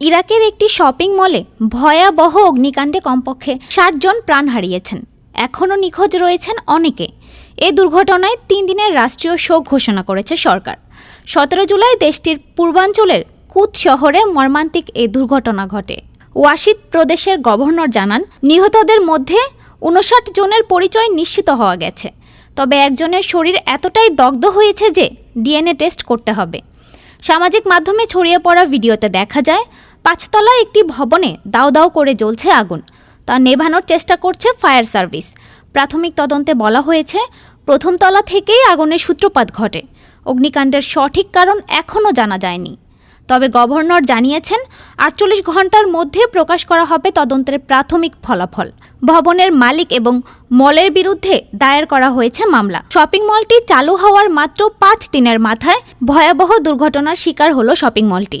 ইরাকের একটি শপিং মলে ভয়াবহ অগ্নিকাণ্ডে কমপক্ষে ষাট জন প্রাণ হারিয়েছেন। এখনও নিখোঁজ রয়েছেন অনেকে। এ দুর্ঘটনায় তিন দিনের রাষ্ট্রীয় শোক ঘোষণা করেছে সরকার। সতেরো জুলাই দেশটির পূর্বাঞ্চলের কুত শহরে মর্মান্তিক এ দুর্ঘটনা ঘটে। ওয়াশিদ প্রদেশের গভর্নর জানান, নিহতদের মধ্যে উনষাট জনের পরিচয় নিশ্চিত হওয়া গেছে। তবে একজনের শরীর এতটাই দগ্ধ হয়েছে যে ডিএনএ টেস্ট করতে হবে। সামাজিক মাধ্যমে ছড়িয়ে পড়া ভিডিওতে দেখা যায় পাঁচতলা একটি ভবনে দাও দাও করে জ্বলছে আগুন। তা নেভানোর চেষ্টা করছে ফায়ার সার্ভিস। প্রাথমিক তদন্তে বলা হয়েছে, প্রথম তলা থেকেই আগুনের সূত্রপাত ঘটে। অগ্নিকাণ্ডের সঠিক কারণ এখনও জানা যায়নি। তবে গভর্নর জানিয়েছেন, আটচল্লিশ ঘণ্টার মধ্যে প্রকাশ করা হবে তদন্তের প্রাথমিক ফলাফল। ভবনের মালিক এবং মলের বিরুদ্ধে দায়ের করা হয়েছে মামলা। শপিং মলটি চালু হওয়ার মাত্র পাঁচ দিনের মাথায় ভয়াবহ দুর্ঘটনার শিকার হলো শপিং মলটি।